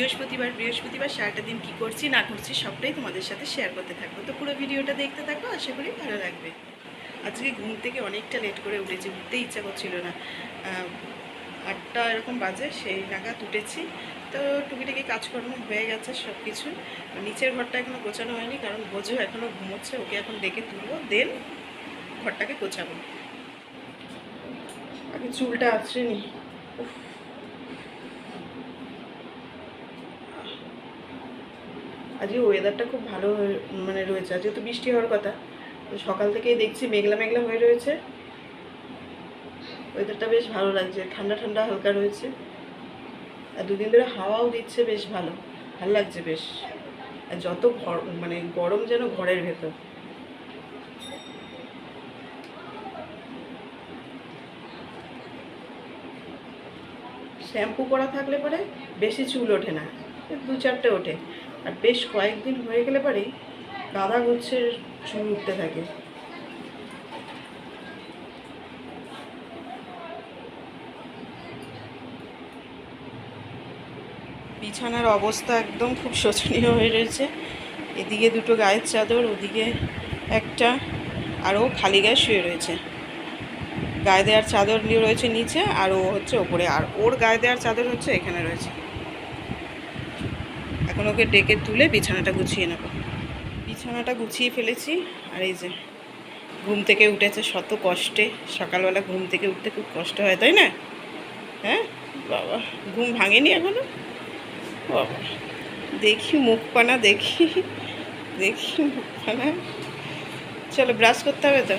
বৃহস্পতিবার বৃহস্পতিবার সারাটা দিন কি করছি, না করছি, সবটাই তোমাদের সাথে শেয়ার করতে থাকব। তো পুরো ভিডিওটা দেখতে থাকো, আশা করি ভালো লাগবে। আজকে ঘুম থেকে অনেকটা লেট করে উঠেছি উঠতে ইচ্ছা করছিল না। আটটা এরকম বাজে, সেই নাগাদ উঠেছি। তো টুকিটাকি কাজকর্ম হয়ে গেছে সব কিছু নিচের ঘরটা এখনও গোছানো হয়নি, কারণ বোঝো এখনও ঘুমোচ্ছে, ওকে এখন ডেকে তুলবো, দেন ঘরটাকে গোছাবো। আগে চুলটা আছড়ে নি। আজকে ওয়েদারটা খুব ভালো মানে রয়েছে। আজকে তো বৃষ্টি হওয়ার কথা। সকাল থেকেই দেখছি মেঘলা মেঘলা হয়ে রয়েছে। ওয়েদারটা বেশ ভালো লাগছে। ঠান্ডা ঠান্ডা হালকা রয়েছে। আর দুদিন ধরে হাওয়াও দিচ্ছে বেশ ভালো। ভালো লাগছে বেশ। আর যত ঘর মানে গরম যেন ঘরের ভেতর। শ্যাম্পু করা থাকলে পরে বেশি চুল ওঠে না। দু চারটে ওঠে। আর বেশ কয়েকদিন হয়ে গেলে পরেই গাঁদা গুচ্ছের চুল উঠতে থাকে। বিছানার অবস্থা একদম খুব শোচনীয় হয়ে রয়েছে। এদিকে দুটো গায়ের চাদর, ওদিকে একটা, আর ও খালি গায়ে শুয়ে রয়েছে। গায়ে দেওয়ার চাদর নিয়ে রয়েছে নিচে, আর ও হচ্ছে ওপরে। আর ওর গায়ে দেওয়ার চাদর হচ্ছে এখানে রয়েছে। এখন ওকে ডেকে তুলে বিছানাটা গুছিয়ে নেব। বিছানাটা গুছিয়ে ফেলেছি, আর এই যে ঘুম থেকে উঠেছে শত কষ্টে। সকালবেলা ঘুম থেকে উঠতে খুব কষ্ট হয়, তাই না? হ্যাঁ? বাবা, ঘুম ভাঙেনি এখনও? বাবা, দেখি মুখপানা, দেখি দেখি মুখপানা। চলো ব্রাশ করতে হবে তো?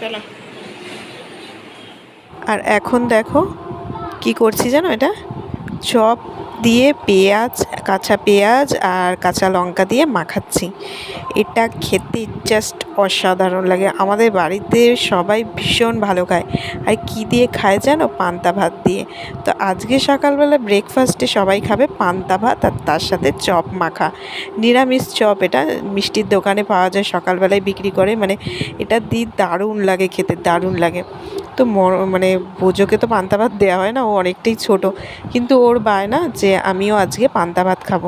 চলো। আর এখন দেখো কি করছি জানো এটা? চপ দিয়ে পেঁয়াজ, কাঁচা পেঁয়াজ আর কাঁচা লঙ্কা দিয়ে মাখাচ্ছি। এটা খেতে জাস্ট অসাধারণ লাগে। আমাদের বাড়িতে সবাই ভীষণ ভালো খায়। আর কি দিয়ে খায় জানো? পান্তা ভাত দিয়ে। তো আজকে সকালবেলা ব্রেকফাস্টে সবাই খাবে পান্তা ভাত আর তার সাথে চপ মাখা। নিরামিষ চপ এটা। মিষ্টির দোকানে পাওয়া যায় সকালবেলায় বিক্রি করে। মানে এটা দিয়ে দারুণ লাগে খেতে, দারুণ লাগে। তো মানে বোঝোকে তো পান্তা ভাত দেওয়া হয় না, ও অনেকটাই ছোট। কিন্তু ওর বায়না যে আমিও আজকে পান্তা ভাত খাব।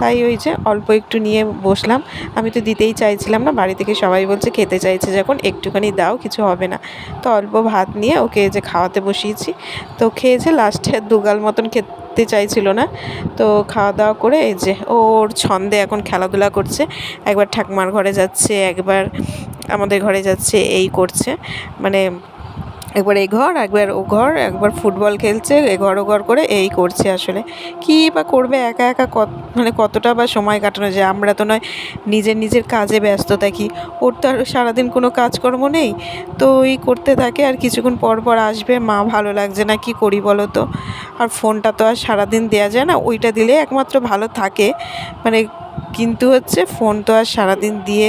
তাই ওই যে অল্প একটু নিয়ে বসলাম। আমি তো দিতেই চাইছিলাম না, বাড়ি থেকে সবাই বলছে খেতে চাইছে যখন, একটুখানি দাও, কিছু হবে না। তো অল্প ভাত নিয়ে ওকে যে খাওয়াতে বসিয়েছি। তো খেয়েছে লাস্টে দুগাল মতন খেতে চাইছিল না। তো খাওয়া দাওয়া করে এই যে ওর ছন্দে এখন খেলাধুলা করছে। একবার ঠাকুমার ঘরে যাচ্ছে, একবার আমাদের ঘরে যাচ্ছে, এই করছে। মানে একবার এ ঘর, একবার ও ঘর, একবার ফুটবল খেলছে, এ ঘর ও ঘর করে এই করছে আসলে। কী বা করবে একা একা কত মানে কতটা বা সময় কাটানো যায়? আমরা তো নয়, নিজের নিজের কাজে ব্যস্ত থাকি। ওর তো আর সারাদিন কোনো কাজকর্ম নেই। তো ওই করতে থাকে আর কিছুক্ষণ পর পর আসবে। মা ভালো লাগছে না, কি করি বলো তো? আর ফোনটা তো আর সারাদিন দেওয়া যায় না। ওইটা দিলে একমাত্র ভালো থাকে। মানে কিন্তু হচ্ছে ফোন তো আর সারাদিন দিয়ে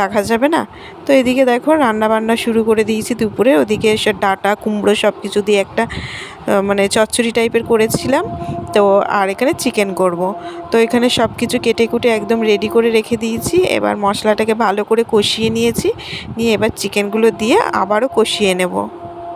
রাখা যাবে না। তো এদিকে দেখো রান্না বান্না শুরু করে দিয়েছি দুপুরে। ওদিকে এসে ডাটা, কুমড়ো সব কিছু দিয়ে একটা মানে চচ্চড়ি টাইপের করেছিলাম। তো আর এখানে চিকেন করব। তো এখানে সব কিছু কেটে কুটে একদম রেডি করে রেখে দিয়েছি। এবার মশলাটাকে ভালো করে কষিয়ে নিয়েছি। নিয়ে এবার চিকেনগুলো দিয়ে আবারও কষিয়ে নেব।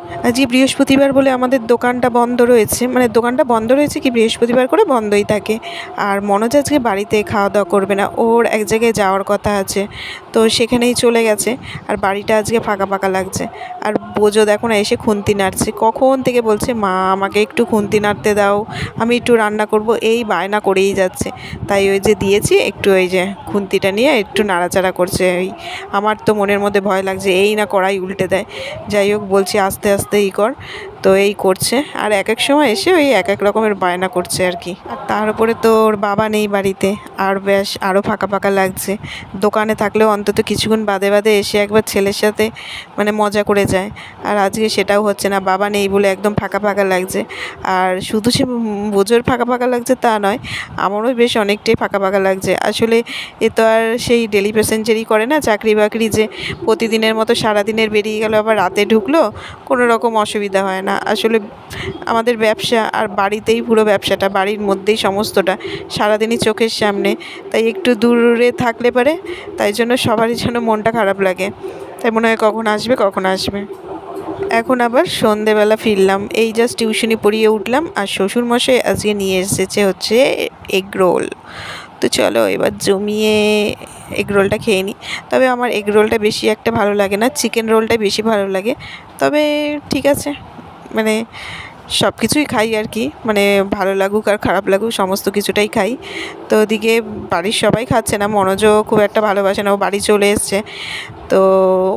আজকে বৃহস্পতিবার বলে আমাদের দোকানটা বন্ধ রয়েছে। মানে দোকানটা বন্ধ রয়েছে কি বৃহস্পতিবার করে বন্ধই থাকে। আর মনোজ আজকে বাড়িতে খাওয়া দাওয়া করবে না। ওর এক জায়গায় যাওয়ার কথা আছে। তো সেখানেই চলে গেছে। আর বাড়িটা আজকে ফাঁকা ফাঁকা লাগছে। আর বোঝো দেখো না, এসে খুন্তি নাড়ছে। কখন থেকে বলছে, মা, আমাকে একটু খুন্তি নাড়তে দাও। আমি একটু রান্না করব। এই বায়না করেই যাচ্ছে। তাই ওই যে দিয়েছি, একটু ওই যে খুন্তিটা নিয়ে একটু নাড়াচাড়া করছে। ওই আমার তো মনের মধ্যে ভয় লাগছে, এই না কড়াই উল্টে দেয়। যাই হোক, বলছি আস্তে আস্তে ই কর তো এই করছে। আর এক এক সময় এসে ওই এক এক রকমের বায়না করছে আর কি। আর তার উপরে তো ওর বাবা নেই বাড়িতে। আর বেশ আরও ফাঁকা ফাঁকা লাগছে। দোকানে থাকলেও অন্তত কিছুক্ষণ বাদে বাদে এসে একবার ছেলের সাথে মানে মজা করে যায়। আর আজকে সেটাও হচ্ছে না, বাবা নেই বলে একদম ফাঁকা ফাঁকা লাগছে। আর শুধু সে বোঝোর ফাঁকা ফাঁকা লাগছে তা নয়, আমারও বেশ অনেকটাই ফাঁকা ফাঁকা লাগছে। আসলে এ তো আর সেই ডেলি প্যাসেঞ্জারই করে না চাকরি বাকরি যে প্রতিদিনের মতো সারাদিনের বেরিয়ে গেল, আবার রাতে ঢুকলো, কোনো রকম অসুবিধা হয় না। আসলে আমাদের ব্যবসা আর বাড়িতেই পুরো ব্যবসাটা, বাড়ির মধ্যেই সমস্তটা সারাদিনই চোখের সামনে। তাই একটু দূরে থাকলে পারে, তাই জন্য সবারই যেন মনটা খারাপ লাগে। তাই মনে হয় কখন আসবে কখন আসবে। এখন আবার সন্ধেবেলা ফিরলাম। এই জাস্ট টিউশনি পড়িয়ে উঠলাম আর শ্বশুরমশাই আজকে নিয়ে এসেছে হচ্ছে এগ রোল তো চলো এবার জমিয়ে এগ রোলটা খেয়ে নিই তবে আমার এগ রোলটা বেশি একটা ভালো লাগে না চিকেন রোলটাই বেশি ভালো লাগে। তবে ঠিক আছে। মানে সব কিছুই খাই আর কি। মানে ভালো লাগুক আর খারাপ লাগুক, সমস্ত কিছুটাই খাই। তো ওদিকে বাড়ির সবাই খাচ্ছে না, মনোজও খুব একটা ভালোবাসে না, ও বাড়ি চলে এসছে। তো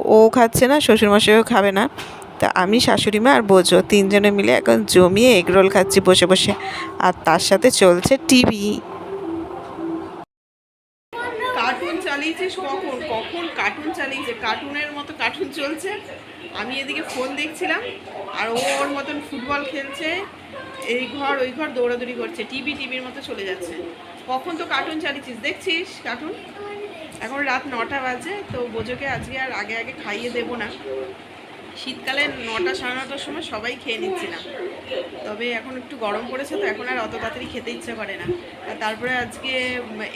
ও খাচ্ছে না, শ্বশুরমশাইও খাবে না। তা আমি, শাশুড়ি মা আর বোঝো তিনজনে মিলে এখন জমিয়ে এগরোল খাচ্ছি বসে বসে। আর তার সাথে চলছে টিভি। কার্টুন চালিয়েছিস কখন কখন কার্টুন চালিয়েছে কার্টুনের মতো কার্টুন চলছে। আমি এদিকে ফোন দেখছিলাম, আর ওর মতন ফুটবল খেলছে। এই ঘর, ওই ঘর দৌড়াদৌড়ি করছে টিভি টিভির মতো চলে যাচ্ছে। কখন তো কার্টুন চালিয়েছিস, দেখছিস কার্টুন এখন রাত নটা বাজে, তো বোঝোকে আজকে আর আগে আগে খাইয়ে দেবো না। শীতকালে নটা, সাড়ে নটার সময় সবাই খেয়ে নিচ্ছিলাম। তবে এখন একটু গরম পড়েছে তো এখন আর অত তাড়াতাড়ি খেতে ইচ্ছে করে না। আর তারপরে আজকে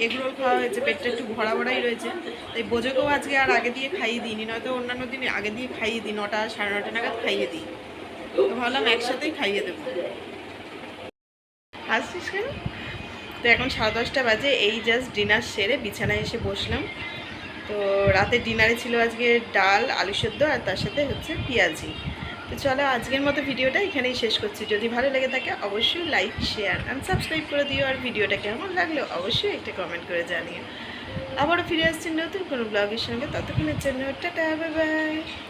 এগরোল খাওয়া হয়েছে, পেটটা একটু ভরা ভরাই রয়েছে। তাই বোঝোকেও আজকে আর আগে দিয়ে খাইয়ে দিইনি, নয়তো অন্যান্য দিন আগে দিয়ে খাইয়ে দিই, নটা, সাড়ে নটা নাগাদ খাইয়ে দিই। তো ভাবলাম একসাথেই খাইয়ে দেবো। হাসছিস কেন? তো এখন সাড়ে দশটা বাজে, এই জাস্ট ডিনার সেরে বিছানায় এসে বসলাম। তো রাতে ডিনারে ছিল আজকে ডাল, আলু সেদ্ধ, আর তার সাথে হচ্ছে পেঁয়াজি। তো চলো আজকের মতো ভিডিওটা এখানেই শেষ করছি। যদি ভালো লেগে থাকে অবশ্যই লাইক শেয়ার অ্যান্ড সাবস্ক্রাইব করে দিও। আর ভিডিওটা কেমন লাগল অবশ্যই একটা কমেন্ট করে জানিও। আবারও ফিরে আসছি নতুন কোনো ব্লগের সঙ্গে। ততক্ষণের জন্য টাটা বাই বাই